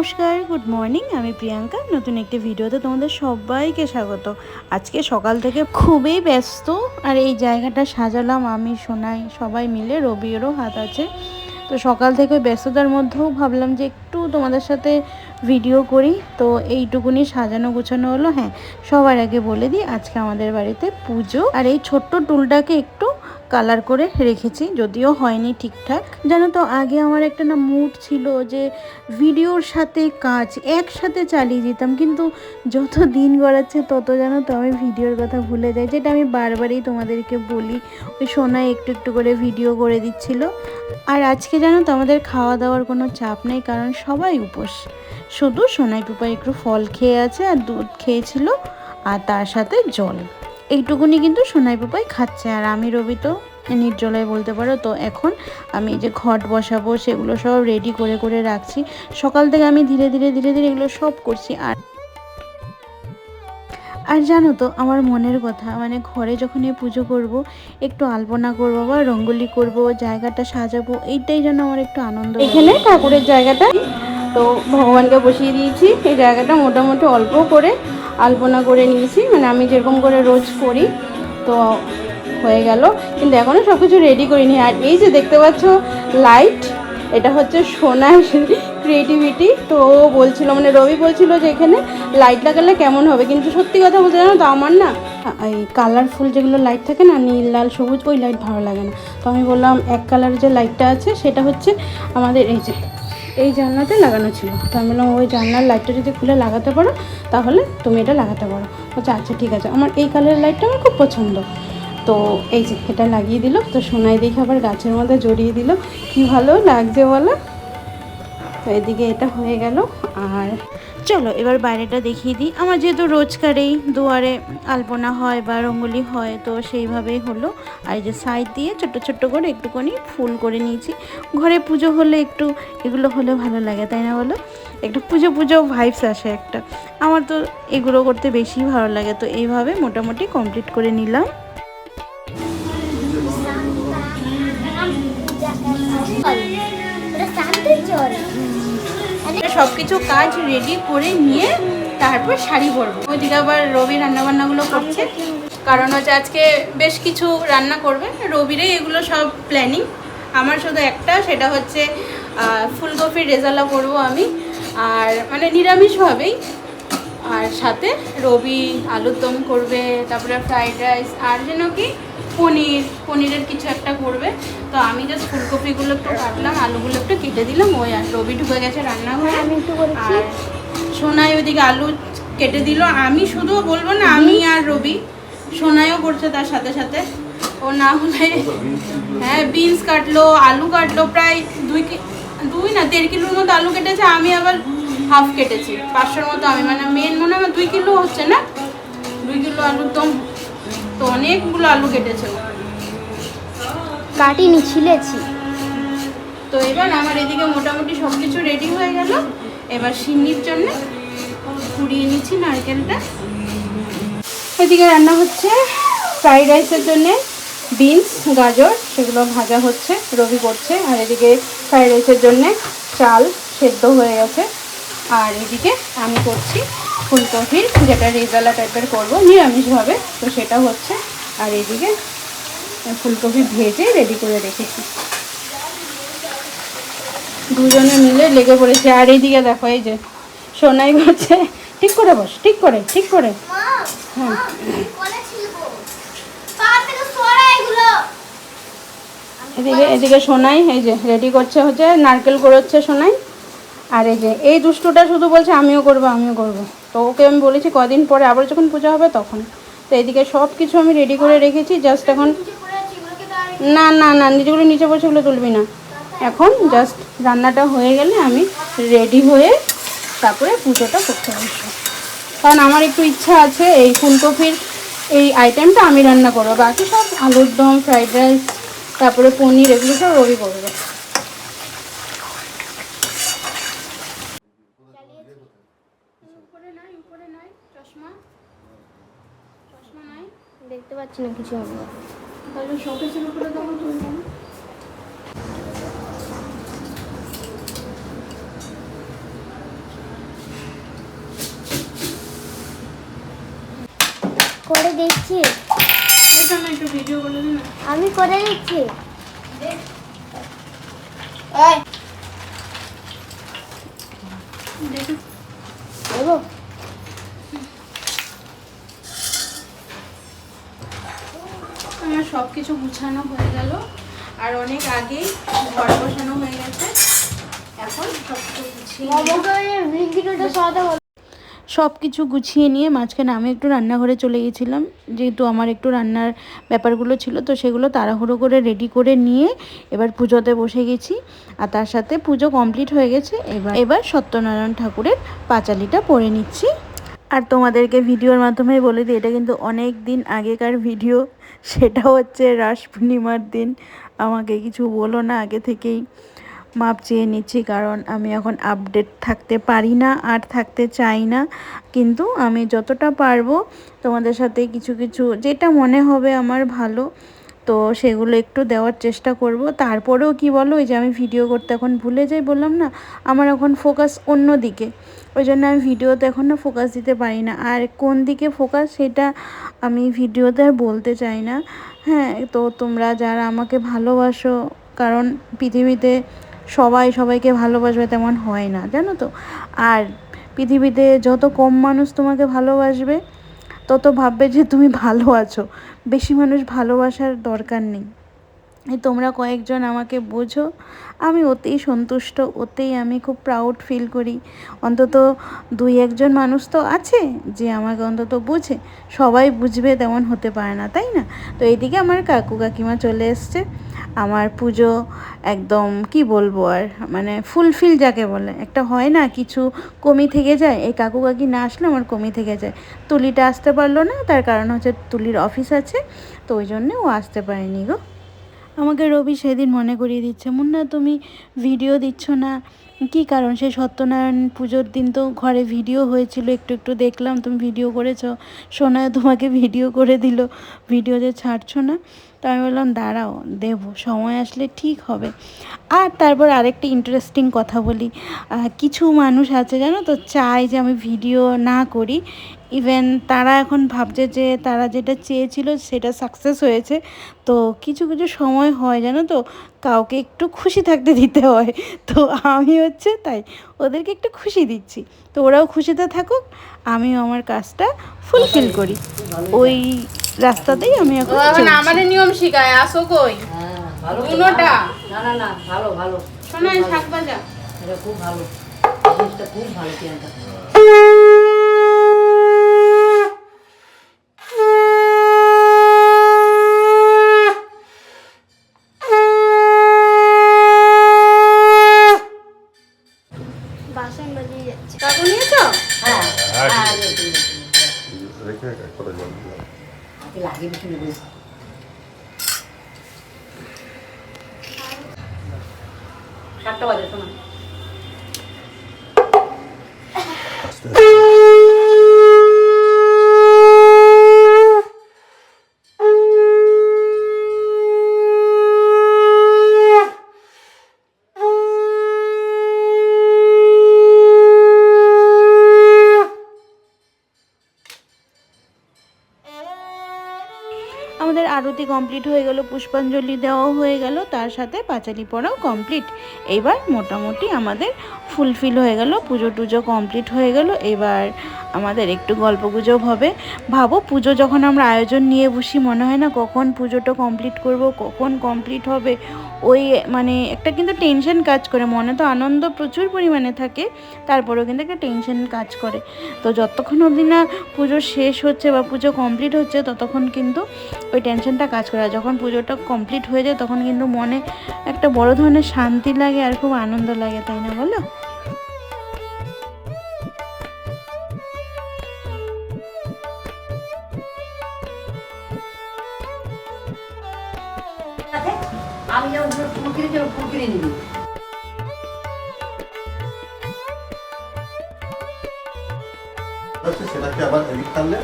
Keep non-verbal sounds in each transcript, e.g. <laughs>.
নমস্কার good morning আমি প্রিয়াঙ্কা। নতুন একটি ভিডিওতে তোমাদের সবাইকে স্বাগত। আজকে সকাল থেকে খুবই ব্যস্ত, আর এই জায়গাটা সাজালাম আমি শোনাই সবাই মিলে, রবিরও হাত আছে। তো সকাল থেকে ব্যস্ততার মধ্যেও ভাবলাম যে একটু তোমাদের সাথে ভিডিও করি। তো এইটুকুনি সাজানো গোছানো হলো। হ্যাঁ সবার আগে বলে দিই, আজকে আমাদের বাড়িতে পুজো। আর এই ছোট্ট টুলটাকে একটু কালার করে রেখেছি, যদিও হয়নি ঠিকঠাক। জানো তো, আগে আমার একটা না মুড ছিল যে ভিডিওর সাথে কাজ একসাথে চালিয়ে যেতাম, কিন্তু যত দিন গড়াচ্ছে তত জানো তো আমি ভিডিওর কথা ভুলে যাই, যেটা আমি বারবারই তোমাদেরকে বলি। ওই সোনায় একটু একটু করে ভিডিও করে দিচ্ছিল। আর আজকে জানো তো আমাদের খাওয়া দাওয়ার কোনো চাপ নেই, কারণ সবাই উপোস। শুধু সোনাই টুপা একটু ফল খেয়ে আছে আর দুধ খেয়েছিল, আর তার সাথে জল। এইটুকুনি কিন্তু সোনাই পাপাই খাচ্ছে। আর আমি, রবি তো নির্জলায় বলতে পারো, তো এখন আমি যে ঘট বসাবো, সেগুলো সব রেডি করে করে রাখছি। সকাল থেকে আমি ধীরে ধীরে ধীরে ধীরে এগুলো সব করছি। আর আর জানো তো, আমার মনের কথা মানে ঘরে যখন এই পুজো করব, একটু আলপনা করব বা রঙ্গোলি করব, জায়গাটা সাজাবো, এইটাই যেন আমার একটু আনন্দ এখানে ঠাকুরের জায়গাটা, তো ভগবানকে বসিয়ে দিয়েছি। এই জায়গাটা মোটামুটি অল্প করে আলপনা করে নিয়েছি। মানে আমি যেরকম করে রোজ করি, তো হয়ে গেল। কিন্তু এখনও সব কিছু রেডি করিনি। আর এই যে দেখতে পাচ্ছ লাইট এটা হচ্ছে সোনার ক্রিয়েটিভিটি তো বলছিল মানে রবি বলছিল যে এখানে লাইট লাগালে কেমন হবে? কিন্তু সত্যি কথা বলতে জানো তো, আমার না, এই কালারফুল যেগুলো লাইট থাকে না, নীল, লাল, সবুজ, ওই লাইট ভালো লাগে না। তো আমি বললাম, এক কালার যে লাইটটা আছে, সেটা হচ্ছে আমাদের, এই যে এই জানলাতে লাগানো ছিল। তো আমি বললাম, ওই জানলার লাইটটা যদি খুলে লাগাতে পারো, তাহলে তুমি এটা লাগাতে পারো। বলছে আচ্ছা ঠিক আছে। আমার এই কালারের লাইটটা আমার খুব পছন্দ। তো এই যে এটা লাগিয়ে দিল, তো সোনাই দেখে আবার গাছের মধ্যে জড়িয়ে দিল। কি ভালো লাগছে বলো? তো এদিকে এটা হয়ে গেল, আর চলো, এবার বাইরেটা দেখিয়ে দিই। আমার যেহেতু রোজকারেই দুয়ারে আলপনা হয় বা রঙ্গোলি হয়, তো সেইভাবেই হলো। আর যে সাইড দিয়ে ছোট্ট ছোট্ট করে একটুখানি ফুল করে নিয়েছি। ঘরে পুজো হলে একটু এগুলো হলে ভালো লাগে, তাই না বলো? একটু পুজো পুজো ভাইবস আসে একটা। আমার তো এগুলো করতে বেশি ভালো লাগে, তো এইভাবে মোটামুটি কমপ্লিট করে নিলাম। সব কিছু কাজ রেডি করে নিয়ে তারপর শাড়ি পরবো। ওইদিকে আবার রবি রান্নাবান্নাগুলো করছে। কারণ হচ্ছে আজকে বেশ কিছু রান্না করবে। রবিরে এগুলো সব প্ল্যানিং আমার শুধু একটা, সেটা হচ্ছে ফুলকপির রেজালা করব আমি। আর মানে নিরামিষভাবেই আর সাথে রবি আলুর দম করবে, তারপরে ফ্রাইড রাইস আর যেন কি পনির পনিরের কিছু একটা করবে। তো আমি জাস্ট ফুলকপিগুলো একটু কাটলাম আলুগুলো একটু কেটে দিলাম। ওই আর রবি ঢুকে গেছে রান্নাঘরে। আমি একটু করেছি। আর সোনাই ওইদিকে আলু কেটে দিল। আমি শুধু বলব না আমি আর রবি সোনাইও করছে তার সাথে সাথে। ও না হলে হ্যাঁ বিনস কাটলো আলু কাটলো প্রায় দুই কি- দুই না দেড় কিলোর মতো আলু কেটেছে। আমি আবার হাফ কেটেছি। পাঁচশোর মতো আমি মানে মেন মনে আমার দুই কিলো হচ্ছে না? দুই কিলো আলুর দম তো অনেকগুলো আলু কেটেছে। কাটিনি ছিলেছি। তো এবার আমার এদিকে মোটামুটি সব কিছু রেডি হয়ে গেল। এবার সিন্নির জন্য কুড়িয়ে নিচ্ছি নারকেলটা। এদিকে রান্না হচ্ছে ফ্রাইড রাইসের জন্য বিনস গাজর সেগুলো ভাজা হচ্ছে রবি করছে। আর এদিকে ফ্রাইড রাইসের জন্য চাল সেদ্ধ হয়ে গেছে। আর এদিকে আমি করছি ফুলকপির যেটা রেজালা টাইপের করব নিরামিষভাবে তো সেটা হচ্ছে আর এদিকে ফুলকপি ভেজে রেডি করে রেখেছি। দুজনে মিলে লেগে পড়েছে। আর এইদিকে দেখো এই যে সোনাই করছে। ঠিক করে বস ঠিক করে ঠিক করে। হ্যাঁ। এদিকে এদিকে সোনাই এই যে রেডি করছে হচ্ছে নারকেল করছে সোনাই। আর এই যে এই দুষ্টুটা শুধু বলছে আমিও করব আমিও করব। তো ওকে আমি বলেছি কদিন পরে আবার যখন পূজা হবে তখন। তো এদিকে সব কিছু আমি রেডি করে রেখেছি জাস্ট এখন না না না নিজেগুলো নিচে বসে ওগুলো তুলবি না। এখন জাস্ট রান্নাটা হয়ে গেলে আমি রেডি হয়ে তারপরে পুজোটা করতে বসবো। কারণ আমার একটু ইচ্ছা আছে এই ফুলকপির এই আইটেমটা আমি রান্না করব। বাকি সব আলুর দম ফ্রাইড রাইস তারপরে পনির এগুলো সব রবি করবে। পারছি না কিছু আমরা তাহলে তখন করে দেখছি। আমি করে দিচ্ছি কিছু গুছানো হয়ে গেল। আর অনেক আগেই ঘর বসানো হয়ে গেছে। এখন সব কিছু সব কিছু গুছিয়ে নিয়ে মাঝখানে আমি একটু রান্নাঘরে চলে গেছিলাম। যেহেতু আমার একটু রান্নার ব্যাপারগুলো ছিল তো সেগুলো তাড়াহুড়ো করে রেডি করে নিয়ে এবার পুজোতে বসে গেছি। আর তার সাথে পুজো কমপ্লিট হয়ে গেছে। এবার এবার সত্যনারায়ণ ঠাকুরের পাঁচালিটা পরে নিচ্ছি। আর তোমাদেরকে ভিডিওর মাধ্যমে বলে দিই, এটা কিন্তু অনেক দিন আগেকার ভিডিও। সেটা হচ্ছে রাস পূর্ণিমার দিন। আমাকে কিছু বলো না, আগে থেকেই মাপ চেয়ে নিচ্ছি, কারণ আমি এখন আপডেট থাকতে পারি না আর থাকতে চাই না। কিন্তু আমি যতটা পারব তোমাদের সাথে কিছু কিছু, যেটা মনে হবে আমার ভালো। তো সেগুলো একটু দেওয়ার চেষ্টা করব। তারপরেও কি বলো, ওই যে আমি ভিডিও করতে এখন ভুলে যাই বললাম না, আমার এখন ফোকাস অন্য দিকে। ওই জন্য আমি ভিডিওতে এখন না ফোকাস দিতে পারি না। আর কোন দিকে ফোকাস সেটা আমি ভিডিওতে আর বলতে চাই না। হ্যাঁ তো তোমরা যারা আমাকে ভালোবাসো, কারণ পৃথিবীতে সবাই সবাইকে ভালোবাসবে তেমন হয় না, জানো তো? আর পৃথিবীতে যত কম মানুষ তোমাকে ভালোবাসবে তত ভাববে যে তুমি ভালো আছো। বেশি মানুষ ভালোবাসার দরকার নেই। তোমরা কয়েকজন আমাকে বোঝো। আমি ওতেই সন্তুষ্ট ওতেই আমি খুব প্রাউড ফিল করি। অন্তত দুই একজন মানুষ তো আছে যে আমাকে অন্তত বুঝে। সবাই বুঝবে তেমন হতে পারে না, তাই না? তো এইদিকে আমার কাকু কাকিমা চলে এসছে। আমার পুজো একদম, কি বলব আর মানে ফুলফিল যাকে বলে। একটা হয় না, কিছু কমি থেকে যায়, এই কাকু কাকি না আসলে আমার কমি থেকে যায়। তুলিটা আসতে পারল না, তার কারণ হচ্ছে তুলির অফিস আছে, তো ওই জন্যে ও আসতে পারেনি গো। আমাকে রবি সেদিন মনে করিয়ে দিচ্ছে, মুন্না, তুমি ভিডিও দিচ্ছ না। কী কারণ? সেই সত্যনারায়ণ পুজোর দিন তো ঘরে ভিডিও হয়েছিল, একটু একটু দেখলাম, তুমি ভিডিও করেছ। সোনায় তোমাকে ভিডিও করে দিল ভিডিও যে ছাড়ছো না। তো আমি বললাম, দাঁড়াও, দেবো, সময় আসলে ঠিক হবে। আর তারপর আরেকটা ইন্টারেস্টিং কথা বলি। কিছু মানুষ আছে জানো তো, চায় যে আমি ভিডিও না করি। ইভেন তারা এখন ভাবছে যে তারা যেটা চেয়েছিল সেটা সাকসেস হয়েছে। তো কিছু কিছু সময় হয় জানো তো? কাউকে একটু খুশি থাকতে দিতে হয়। তো আমি হচ্ছে তাই ওদেরকে একটু খুশি দিচ্ছি। তো ওরাও খুশিতে থাকুক আমিও আমার কাজটা ফুলফিল করি। ওই রাস্তাতেই আমি এখন আমাদের নিয়ম শিখায় আসো কই? হ্যাঁ, ভালো উনোটা। না না না ভালো ভালো। শোনাই শাক ভাজা। এটা খুব ভালো। জিনিসটা খুব ভালো প্রিয়াঙ্কা আরতি কমপ্লিট হয়ে গেল, পুষ্পাঞ্জলি দেওয়াও হয়ে গেল, তার সাথে পাঁচালি পড়াও কমপ্লিট এবার মোটামুটি আমাদের ফুলফিল হয়ে গেল, পুজো টুজো কমপ্লিট হয়ে গেল। এবার আমাদের একটু গল্প গুজব হবে। ভাবো, পুজো যখন আমরা আয়োজন নিয়ে বসি, মনে হয় না কখন পুজোটা কমপ্লিট করব, কখন কমপ্লিট হবে? ওই মানে একটা কিন্তু টেনশন কাজ করে, মনে তো আনন্দ প্রচুর পরিমাণে থাকে, তারপরেও কিন্তু একটা টেনশন কাজ করে। তো যতক্ষণ অবধি না পুজো শেষ হচ্ছে বা পুজো কমপ্লিট হচ্ছে, ততক্ষণ কিন্তু ওই টেনশনটা কাজ করে যখন পুজোটা কমপ্লিট হয়ে যায় তখন কিন্তু মনে একটা বড় ধরনের শান্তি লাগে আর খুব আনন্দ লাগে তাই না বলো? আমি যেমন ফুল কিনেছি ওরকম ফুল কিনে নিবি সেটাকে আবার এদিক টানলে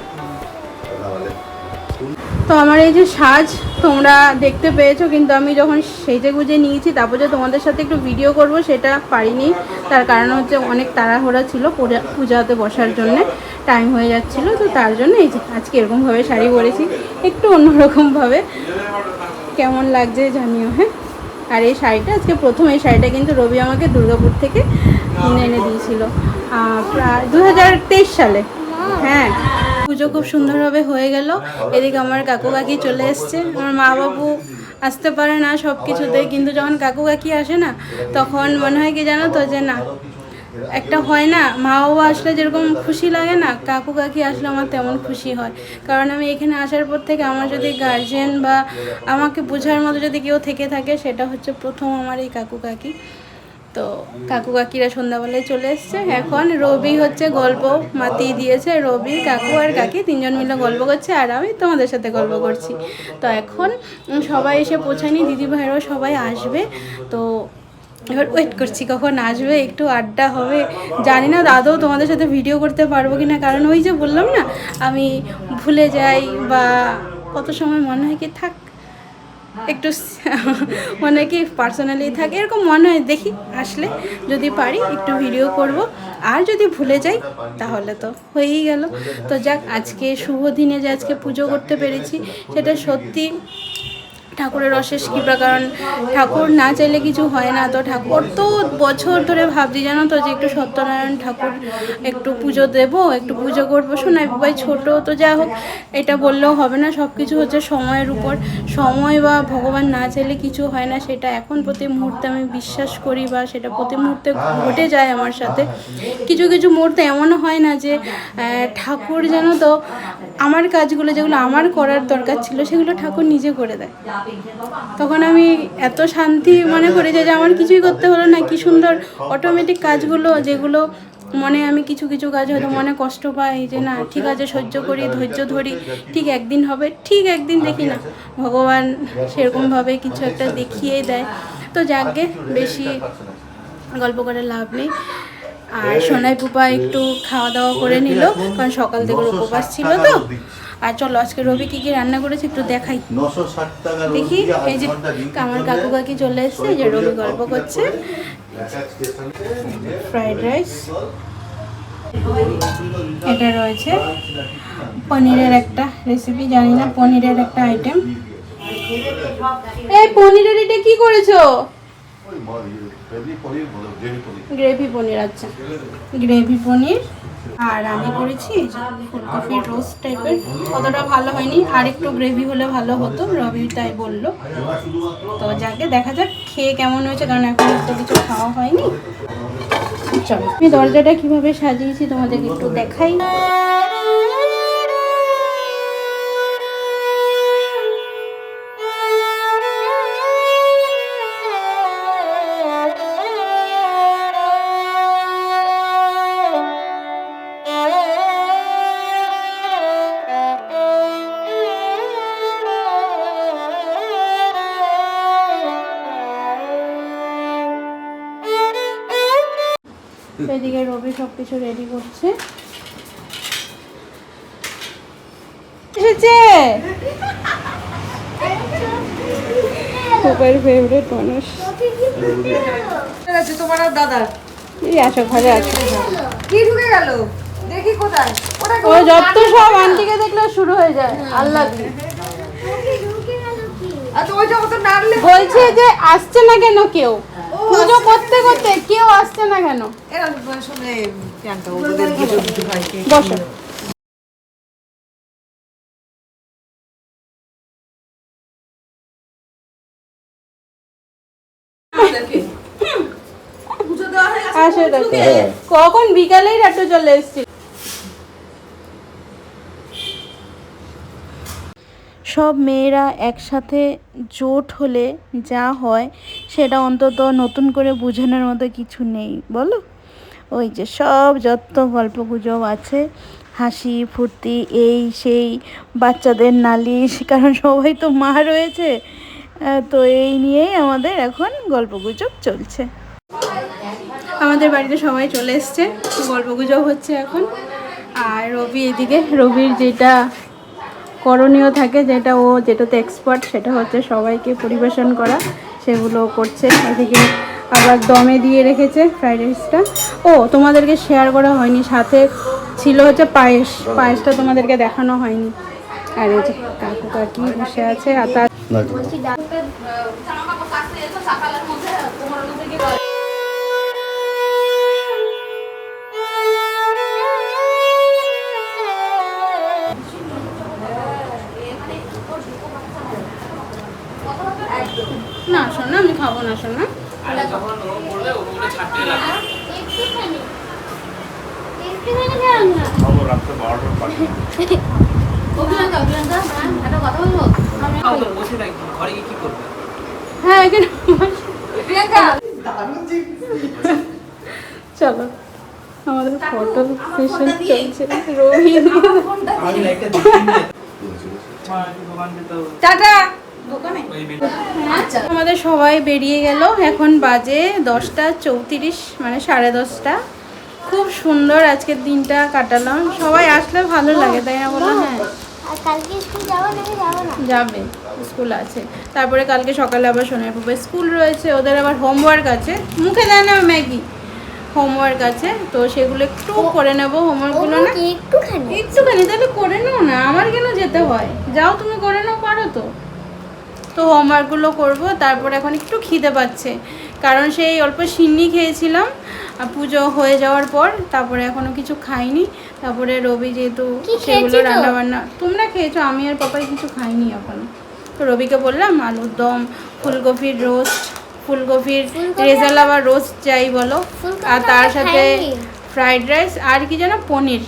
তো আমার এই যে সাজ তোমরা দেখতে পেয়েছ, কিন্তু আমি যখন সেজে গুজে নিয়েছি, তারপর যে তোমাদের সাথে একটু ভিডিও করব সেটা পারিনি। তার কারণ হচ্ছে অনেক তাড়াহুড়া ছিল পূজা, পূজাতে বসার জন্য টাইম হয়ে যাচ্ছিল, তো তার জন্য এই যে আজকে এরকমভাবে শাড়ি পরেছি, একটু অন্যরকমভাবে। কেমন লাগছে জানিও হ্যাঁ? আর এই শাড়িটা, আজকে প্রথম এই শাড়িটা কিন্তু রবি আমাকে দুর্গাপুর থেকে কিনে এনে দিয়েছিল। প্রায় দু হাজার তেইশ সালে। হ্যাঁ। পুজো খুব সুন্দরভাবে হয়ে গেল। এদিকে আমার কাকু কাকি চলে এসছে। আমার মা বাবু আসতে পারে না সব কিছুতে কিন্তু যখন কাকু কাকি আসে না, তখন মনে হয় কি জানো তো যে না, একটা হয় না, মা বাবা আসলে যেরকম খুশি লাগে না, কাকু কাকি আসলে আমার তেমন খুশি হয়। কারণ আমি এখানে আসার পর থেকে আমার যদি গার্জেন বা আমাকে বোঝার মতো যদি কেউ থেকে থাকে, সেটা হচ্ছে প্রথম আমার এই কাকু কাকি। তো কাকু কাকিরা সন্ধ্যাবেলায় চলে এসছে। এখন রবি হচ্ছে গল্প মাতিয়ে দিয়েছে, রবি, কাকু আর কাকি তিনজন মিলে গল্প করছে আর আমি তোমাদের সাথে গল্প করছি। তো এখন সবাই এসে পৌঁছায়নি দিদি ভাইরাও সবাই আসবে। তো এবার ওয়েট করছি কখন আসবে, একটু আড্ডা হবে। জানি না দাদাও তোমাদের সাথে ভিডিও করতে পারব কি না কারণ ওই যে বললাম না, আমি ভুলে যাই বা কত সময় মনে হয় কি থাক একটু কি পার্সোনালি থাকে, এরকম মনে হয়, দেখি, আসলে যদি পারি একটু ভিডিও করব। আর যদি ভুলে যাই, তাহলে তো হয়েই গেল। তো যাক, আজকে শুভ দিনে যে আজকে পুজো করতে পেরেছি, সেটা সত্যি ঠাকুরের অশেষ কৃপা, কারণ ঠাকুর না চাইলে কিছু হয় না। তো ঠাকুর তো বছর ধরে ভাবছি, জানো তো যে একটু সত্যনারায়ণ ঠাকুর একটু পুজো দেব, একটু পুজো করব শোনাই বাবাই ছোটো তো যা হোক, এটা বললেও হবে না। সব কিছু হচ্ছে সময়ের উপর। সময় বা ভগবান না চাইলে কিছু হয় না, সেটা এখন প্রতি মুহূর্তে আমি বিশ্বাস করি বা সেটা প্রতি মুহূর্তে ঘটে যায় আমার সাথে। কিছু কিছু মুহূর্তে এমনও হয় না যে ঠাকুর যেন তো, আমার কাজগুলো যেগুলো আমার করার দরকার ছিল, সেগুলো ঠাকুর নিজে করে দেয়। তখন আমি এত শান্তি মনে করি যে আমার কিছুই করতে হলো না, কি সুন্দর অটোমেটিক কাজগুলো, যেগুলো মনে আমি কিছু কিছু কাজ হয়তো মনে কষ্ট পাই যে, না, ঠিক আছে, সহ্য করি, ধৈর্য ধরি, ঠিক একদিন হবে, ঠিক একদিন দেখি না। ভগবান সেরকমভাবে কিছু একটা দেখিয়ে দেয়। তো যাকে বেশি গল্প করে লাভ নেই। আর সোনাই পুপা একটু খাওয়া দাওয়া করে নিল, কারণ সকাল থেকে উপবাস ছিল তো। আর চলো আজকে রবি কি কি রান্না করেছে একটু দেখাই। দেখি এই যে আমার কাকু কাকি চলে এসছে যে রবি গল্প করছে। Fried rice. এটা রয়েছে পনিরের একটা রেসিপি জানি না পনিরের একটা আইটেম এই পনিরের এটা কি করেছ? গ্রেভি পনির আচ্ছা। গ্রেভি পনির। আর আমি করেছি ফুলকপির রোস্ট টাইপের। অতটা ভালো হয়নি, আর একটু গ্রেভি হলে ভালো হতো, রবি তাই বলল। তো যাকে দেখা যাক খেয়ে কেমন হয়েছে, কারণ এখন তো কিছু খাওয়া হয়নি। চলো, আমি দরজাটা কীভাবে সাজিয়েছি তোমাদেরকে একটু দেখাই। এদিকে রবি সব কিছু রেডি করছে। এসেছে? খুবের ফেভারিট মানুষ। আছে তোমার আর দাদার এই আসো ঘরে আসো। কি ঢুকে গেল? দেখি কোথায়। ও যত সব আন্টিকে দেখলে শুরু হয়ে যায়। আল্লাহ আচ্ছা বলছে যে আসছে না কেন কেউ? পুজো করতে করতে কেউ আসছে না কেন? এরা শুনে ক্যানটা ওদের কিছু ভাইকে বসো। কখন বিকালেই রাট্টু চলে এসেছিল সব মেয়েরা একসাথে জোট হলে যা হয় সেটা অন্তত নতুন করে বোঝানোর মতো কিছু নেই, বলো? ওই যে সব যত গল্প গুজব আছে, হাসি, ফুর্তি, এই, সেই, বাচ্চাদের নালিশ, <laughs> কারণ সবাই তো মা রয়েছে তো এই নিয়েই আমাদের এখন গল্প গুজব চলছে। আমাদের বাড়িতে সবাই চলে এসছে, গল্প গুজব হচ্ছে এখন, আর রবি এদিকে, রবির যেটা করণীয় থাকে যেটা ও যেটাতে এক্সপার্ট সেটা হচ্ছে সবাইকে পরিবেশন করা। সেগুলো করছে। এদিকে আবার দমে দিয়ে রেখেছে ফ্রাইড রাইসটা ও তোমাদেরকে শেয়ার করা হয়নি। সাথে ছিল হচ্ছে পায়েস। পায়েসটা তোমাদেরকে দেখানো হয়নি। আর এই যে কাকু কাকি বসে আছে আর তার না আমি খাব না শোনা। হ্যাঁ এখানে চলো আমাদের ফটো সেশন চলছে রোহিত আমি দোকান? আচ্ছা আমাদের সবাই বেরিয়ে গেল। এখন বাজে দশটা চৌত্রিশ মানে সাড়ে দশটা। খুব সুন্দর আজকের দিনটা কাটালাম। সবাই আসলে ভালো লাগে তাই না বলো? হ্যাঁ। আর কালকে স্কুল যাব নাকি যাব না যাবে স্কুল আছে। তারপরে কালকে সকালে আবার সোনার পাপা স্কুল রয়েছে। ওদের আবার হোমওয়ার্ক আছে। মুখে দেয় না ম্যাগি? হোমওয়ার্ক আছে। তো সেগুলো একটু করে নেব হোমওয়ার্কগুলো না? একটুখানি। একটুখানি তাহলে করে নাও না। আমার কেন যেতে হয়? যাও তুমি করে নাও পারো তো। তো হোমওয়ার্কগুলো করব তারপর এখন একটু খিদে পাচ্ছে। কারণ সেই অল্প সিন্নি খেয়েছিলাম আর পুজো হয়ে যাওয়ার পর তারপরে এখনও কিছু খাইনি। তারপরে রবি যেহেতু সেগুলো? রান্না বান্না তোমরা খেয়েছো? আমি আর পাপাই কিছু খাইনি এখনও। তো রবিকে বললাম আলুর দম ফুলকপির রোস্ট ফুলকপির ফুলকপি রেজালা বা রোস্ট যাই বলো। আর তার সাথে। ফ্রাইড রাইস আর কি যেন পনির।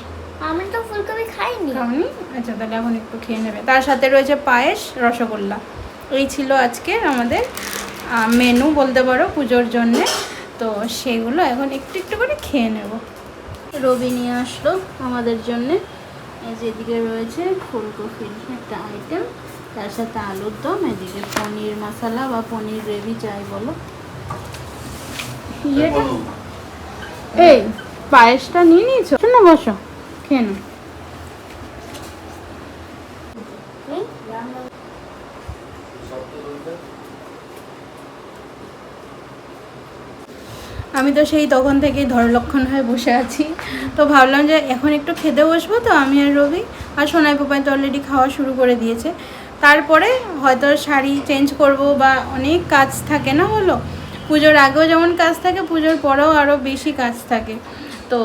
আমি তো ফুলকপি খাইনি। খাওনি? আচ্ছা তাহলে এখন একটু খেয়ে নেবে। তার সাথে রয়েছে পায়েস রসগোল্লা। এই ছিল আজকে আমাদের মেনু বলতে পারো পুজোর জন্যে। তো সেগুলো এখন একটু একটু করে খেয়ে নেব। রবি নিয়ে আসলো আমাদের জন্যে। যেদিকে রয়েছে ফুলকপির একটা আইটেম তার সাথে আলুর দম এদিকে পনির মশলা বা পনির গ্রেভি চাই বলো। এই পায়েসটা নিয়ে নিয়েছো? না বসো খেয়ে নাও আমি তো সেই তখন থেকেই ধরলক্ষণ হয়ে বসে আছি। তো ভাবলাম যে এখন একটু খেতে বসবো তো আমি আর রবি। আর সোনাই পোপাই তো অলরেডি খাওয়া শুরু করে দিয়েছে। তারপরে হয়তো শাড়ি চেঞ্জ করব বা অনেক কাজ থাকে না হলো পুজোর আগেও যেমন কাজ থাকে, পুজোর পরেও আরও বেশি কাজ থাকে। তো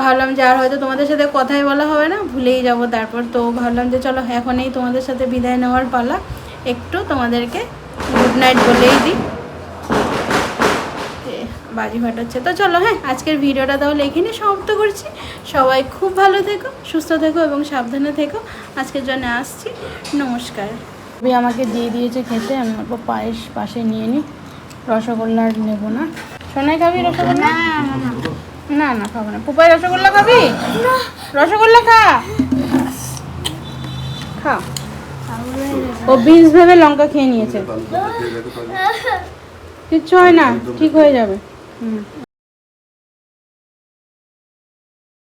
ভাবলাম যে আর হয়তো তোমাদের সাথে কথাই বলা হবে না, ভুলেই যাব তারপর। তো ভাবলাম যে চলো এখনই তোমাদের সাথে বিদায় নেওয়ার পালা। একটু তোমাদেরকে গুড নাইট বলেই দিই। এ, বাজি ফাটাচ্ছে। তো চলো হ্যাঁ আজকের ভিডিওটা তাহলে এখানে সমাপ্ত করছি। সবাই খুব ভালো থেকো সুস্থ থেকো এবং সাবধানে থেকো। আজকের জন্য আসছি। নমস্কার। আমাকে দিয়ে দিয়েছে খেতে আমি অল্প পায়েস পাশে নিয়ে নিই রসগোল্লা আর নেব না। সোনাই খাবি রসগোল্লা? না না খাব না। পুপাই রসগোল্লা খাবি? রসগোল্লা খা। খা। ও বিনস ভেবে লঙ্কা খেয়ে নিয়েছে। কিচ্ছু হয় না ঠিক হয়ে যাবে। হুম।